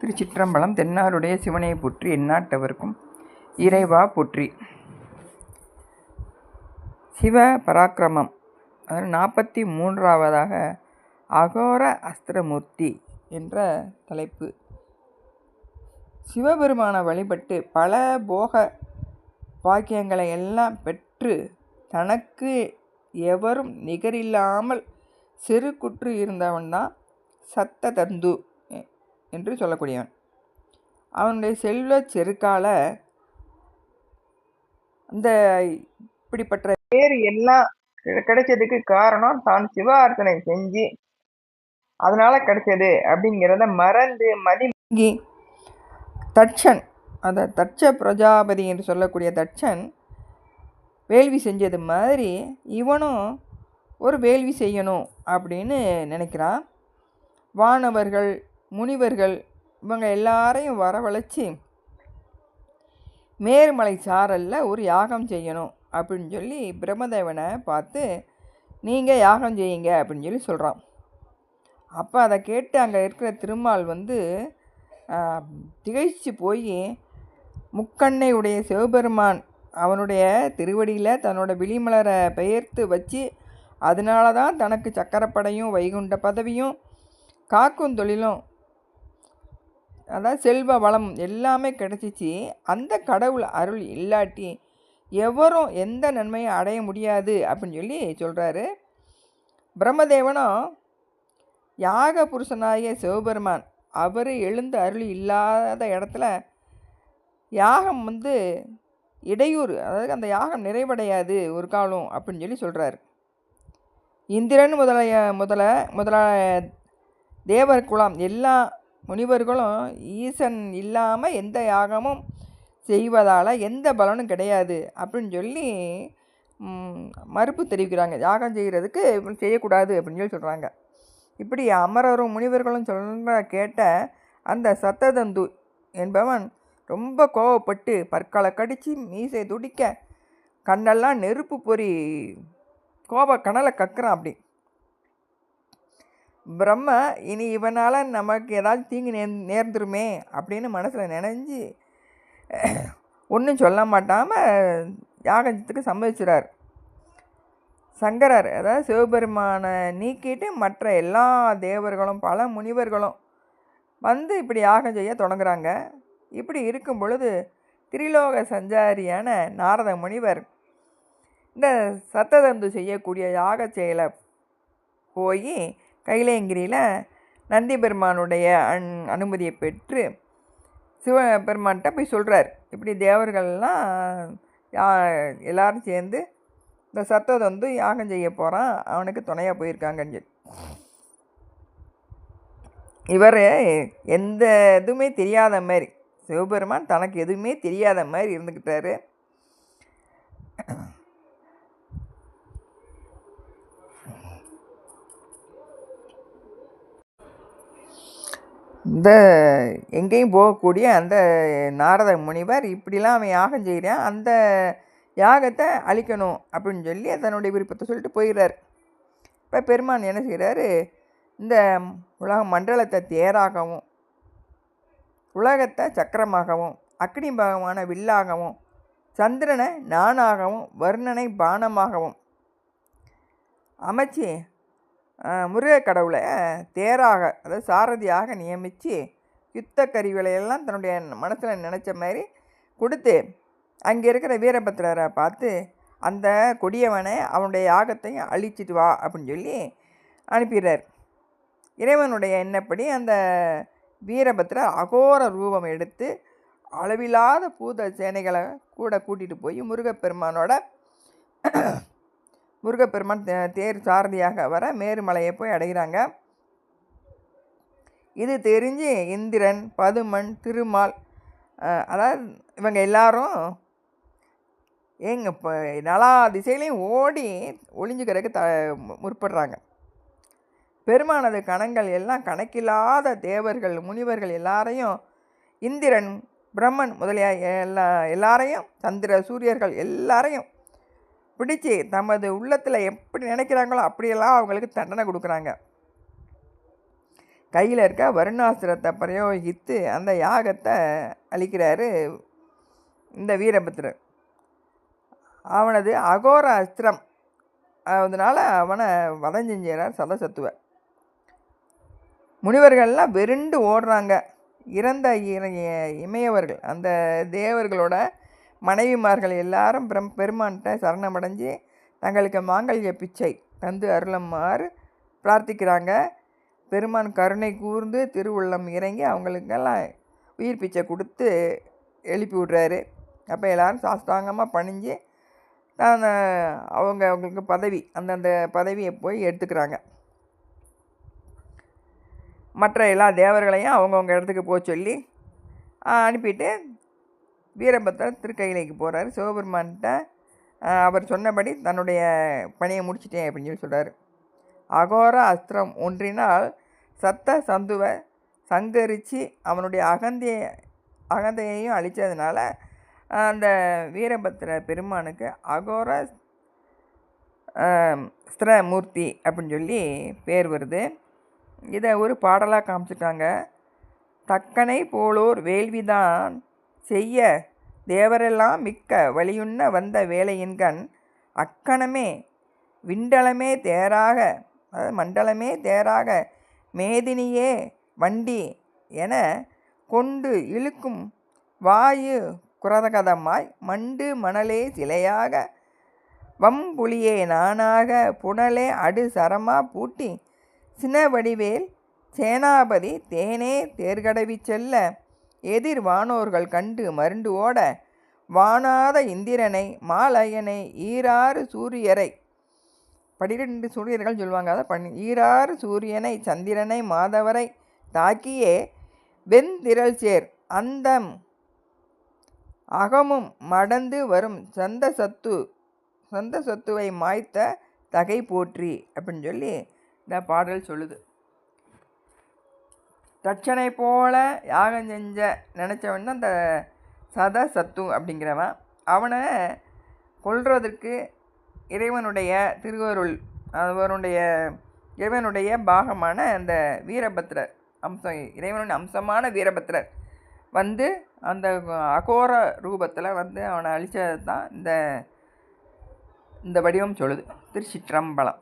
திருச்சிற்றம்பலம் தென்னாருடைய சிவனை போற்றி எந்நாட்டவர்க்கும் இறைவா போற்றி. சிவ பராக்கிரமம் அதாவது நாற்பத்தி மூன்றாவதாக அகோர அஸ்திரமூர்த்தி என்ற தலைப்பு. சிவபெருமானை வழிபட்டு பல போக பாக்கியங்களை எல்லாம் பெற்று தனக்கு எவரும் நிகரில்லாமல் சிறு குற்று இருந்தவன்தான் சத்த தந்து என்று சொல்லக்கூடியவன். அவனுடைய செல்வ செருக்கால அந்த இப்படிப்பட்ட பேர் எல்லாம் கிடைச்சதுக்கு காரணம் தான் சிவார்த்தனை செஞ்சு அதனால கிடைச்சது அப்படிங்கிறத மறந்து மதிங்கி தட்சன் அந்த தட்ச பிரஜாபதி என்று சொல்லக்கூடிய தட்சன் வேள்வி செஞ்சது மாதிரி இவனும் ஒரு வேள்வி செய்யணும் அப்படின்னு நினைக்கிறான். வானவர்கள் முனிவர்கள் இவங்க எல்லாரையும் வரவழைச்சி மேருமலை சாரலில் ஒரு யாகம் செய்யணும் அப்படின்னு சொல்லி பிரம்மதேவனை பார்த்து நீங்கள் யாகம் செய்யுங்க அப்படின்னு சொல்லி சொல்கிறான் அப்போ அதை கேட்டு அங்கே இருக்கிற திருமால் வந்து ஆஹ், திகைச்சு போய் முக்கண்ணை உடைய சிவபெருமான் அவனுடைய திருவடியில் தன்னோட விழிமலரை பெயர்த்து வச்சு அதனால தான் தனக்கு சக்கரப்படையும் வைகுண்ட பதவியும் காக்கும் தொழிலும் அதாவது செல்வ வளம் எல்லாமே கிடச்சிச்சு. அந்த கடவுள் அருள் இல்லாட்டி எவரும் எந்த நன்மையும் அடைய முடியாது அப்படின்னு சொல்லி சொல்கிறாரு பிரம்மதேவனும் யாக புருஷனாகிய சிவபெருமான் அவர் எழுந்து அருள் இல்லாத இடத்துல யாகம் வந்து இடையூறு அதாவது அந்த யாகம் நிறைவடையாது ஒரு காலம் அப்படின்னு சொல்லி சொல்கிறாரு இந்திரன் முதலைய முதல முதல தேவர் குலம் எல்லாம் முனிவர்களும் ஈசன் இல்லாமல் எந்த யாகமும் செய்வதால் எந்த பலனும் கிடையாது அப்படின்னு சொல்லி மறுப்பு தெரிவிக்கிறாங்க. யாகம் செய்கிறதுக்கு செய்யக்கூடாது அப்படின்னு சொல்லி சொல்கிறாங்க இப்படி அமரரும் முனிவர்களும் சொல்கிற கேட்ட அந்த சத்ததந்து என்பவன் ரொம்ப கோவப்பட்டு பற்களை கடித்து மீசை துடிக்க கண்ணெல்லாம் நெருப்பு பொறி கோப கணலை கக்குறான் அப்படி. பிரம்ம இனி இவனால் நமக்கு ஏதாவது தீங்கு நே நேர்ந்துருமே அப்படின்னு மனசில் நினைஞ்சு ஒன்றும் சொல்ல மாட்டாமல் யாகத்துக்கு சம்மதிச்சிடார் சங்கரர் அதாவது சிவபெருமானை நீக்கிட்டு மற்ற எல்லா தேவர்களும் பல முனிவர்களும் வந்து இப்படி யாகம் செய்ய தொடங்குறாங்க. இப்படி இருக்கும் பொழுது திரிலோக சஞ்சாரியான நாரத முனிவர் இந்த சத்ததந்து செய்யக்கூடிய யாக செயலை போய் கைலேங்கிரியில் நந்தி பெருமானுடைய அன் அனுமதியை பெற்று சிவபெருமான்கிட்ட போய் சொல்கிறார் இப்படி தேவர்கள்லாம் யா எல்லாரும் சேர்ந்து இந்த சத்தத்தை வந்து யாகம் செய்ய போகிறான் அவனுக்கு துணையாக போயிருக்காங்கன்னு சொல்லி. இவர் எந்த எதுவுமே தெரியாத மாதிரி சிவபெருமான் தனக்கு எதுவுமே தெரியாத மாதிரி இருந்துக்கிட்டாரு இந்த எங்கேயும் போகக்கூடிய அந்த நாரத முனிவர் இப்படிலாம் அவன் யாகம் செய்கிறான் அந்த யாகத்தை அழிக்கணும் அப்படின்னு சொல்லி தன்னுடைய விருப்பத்தை சொல்லிட்டு போயிடுறார். இப்போ பெருமான் என்ன செய்கிறாரு இந்த உலக மண்டலத்தை தேராகவும் உலகத்தை சக்கரமாகவும் அக்னி பாகமான வில்லாகவும் சந்திரனை நானாகவும் வருணனை பானமாகவும் அமைச்சு ஆஹ், முருகக் கடவுளை தேராக அதாவது சாரதியாக நியமித்து யுத்த கருவிகளையெல்லாம் தன்னுடைய மனசில் நினச்ச மாதிரி கொடுத்து அங்கே இருக்கிற வீரபத்திரரை பார்த்து அந்த கொடியவனை அவனுடைய யாகத்தையும் அழிச்சிட்டு வா அப்படின்னு சொல்லி அனுப்பிடுறார். இறைவனுடைய எண்ணப்படி அந்த வீரபத்திரர் அகோர ரூபம் எடுத்து அளவில்லாத பூத சேனைகளை கூட கூட்டிகிட்டு போய் முருகப்பெருமானோட முருகப்பெருமான் தேர் சாரதியாக வர மேருமலையை போய் அடைகிறாங்க. இது தெரிஞ்சு இந்திரன் பதுமன் திருமால் அதாவது இவங்க எல்லாரும் எங்க இப்போ நலா திசையிலையும் ஓடி ஒளிஞ்சுக்கிறதுக்கு த மு- முற்படுறாங்க. பெருமானது கணங்கள் எல்லாம் கணக்கில்லாத தேவர்கள் முனிவர்கள் எல்லாரையும் இந்திரன் பிரம்மன் முதலிய எல்லா எல்லாரையும் சந்திர சூரியர்கள் எல்லாரையும் பிடிச்சி தமது உள்ளத்தில் எப்படி நினைக்கிறாங்களோ அப்படியெல்லாம் அவங்களுக்கு தண்டனை கொடுக்குறாங்க. கையில் இருக்க வருணாஸ்திரத்தை பிரயோகித்து அந்த யாகத்தை அழிக்கிறாரு இந்த வீரபத்ரன். அவனது அகோர அஸ்திரம் அதனால் அவனை வதஞ்செஞ்சார் சதசத்துவ. முனிவர்கள்லாம் வெருண்டு ஓடுறாங்க. இறந்த இற- இமையவர்கள் அந்த தேவர்களோட மனைவிமார்கள் எல்லாரும் பிரம் பெருமான்கிட்ட சரணமடைஞ்சு தங்களுக்கு மாங்கல்ய பிச்சை தந்து அருளம்மாறு பிரார்த்திக்கிறாங்க. பெருமான் கருணை கூர்ந்து திருவுள்ளம் இறங்கி அவங்களுக்கெல்லாம் உயிர் பிச்சை கொடுத்து எழுப்பி விட்றாரு. அப்போ எல்லாரும் சாஸ்தாங்கமாக பணிஞ்சு தான் அவங்க அவங்களுக்கு பதவி அந்தந்த பதவியை போய் எடுத்துக்கிறாங்க. மற்ற எல்லா தேவர்களையும் அவங்கவுங்க இடத்துக்கு போக சொல்லி அனுப்பிட்டு வீரபத்திரர் திருக்கையிலைக்கு போகிறாரு சிவபெருமான்கிட்ட அவர் சொன்னபடி தன்னுடைய பணியை முடிச்சிட்டேன் அப்படின்னு சொல்லி சொல்கிறார் அகோர அஸ்திரம் ஒன்றினால் சத்த சந்துவ சங்கரித்து அவனுடைய அகந்தைய அகந்தையையும் அழித்ததுனால அந்த வீரபத்திர பெருமானுக்கு அகோர ஸ்திரமூர்த்தி அப்படின்னு சொல்லி பேர் வருது. இதை ஒரு பாடலாக காமிச்சிட்டாங்க தக்கனை போலோர் வேள்விதான் செய்ய தேவரெல்லாம் மிக்க வழியுண்ண வந்த வேலையின்கண் அக்கணமே விண்டலமே தேராக அதாவது மண்டலமே தேராக மேதினியே வண்டி என கொண்டு இழுக்கும் வாயு குரதகதமாய் மண்டு மணலே சிலையாக வம்புலியே நானாக புனலே அடு சரமா பூட்டி சின வடிவேல் சேனாபதி தேனே தேர்கடவி செல்ல எதிர் வானோர்கள் கண்டு மருண்டு ஓட வானாத இந்திரனை மாலயனை ஈராறு சூரியரை பனிரெண்டு சூரியர்கள் சொல்லுவாங்க. அதை பண்ணி ஈராறு சூரியனை சந்திரனை மாதவரை தாக்கியே வெண்திரள் சேர் அந்தம் அகமும் மடந்து வரும் சந்த சத்து சந்த சத்துவை மாய்த்த தகை போற்றி அப்படின்னு சொல்லி இந்த பாடல் சொல்லுது. தட்சனை போல யாகம் செஞ்ச நினச்சவன் தான் அந்த சத சத்து அப்படிங்கிறவன். அவனை கொள்வதற்கு இறைவனுடைய திருவருள் அவனுடைய இறைவனுடைய பாகமான அந்த வீரபத்ரர் அம்சம் இறைவனுடைய அம்சமான வீரபத்ரர் வந்து அந்த அகோர ரூபத்தில் வந்து அவனை அழிச்சது தான் இந்த இந்த வடிவம் சொல்லுது. திருச்சிற்றம்பலம்.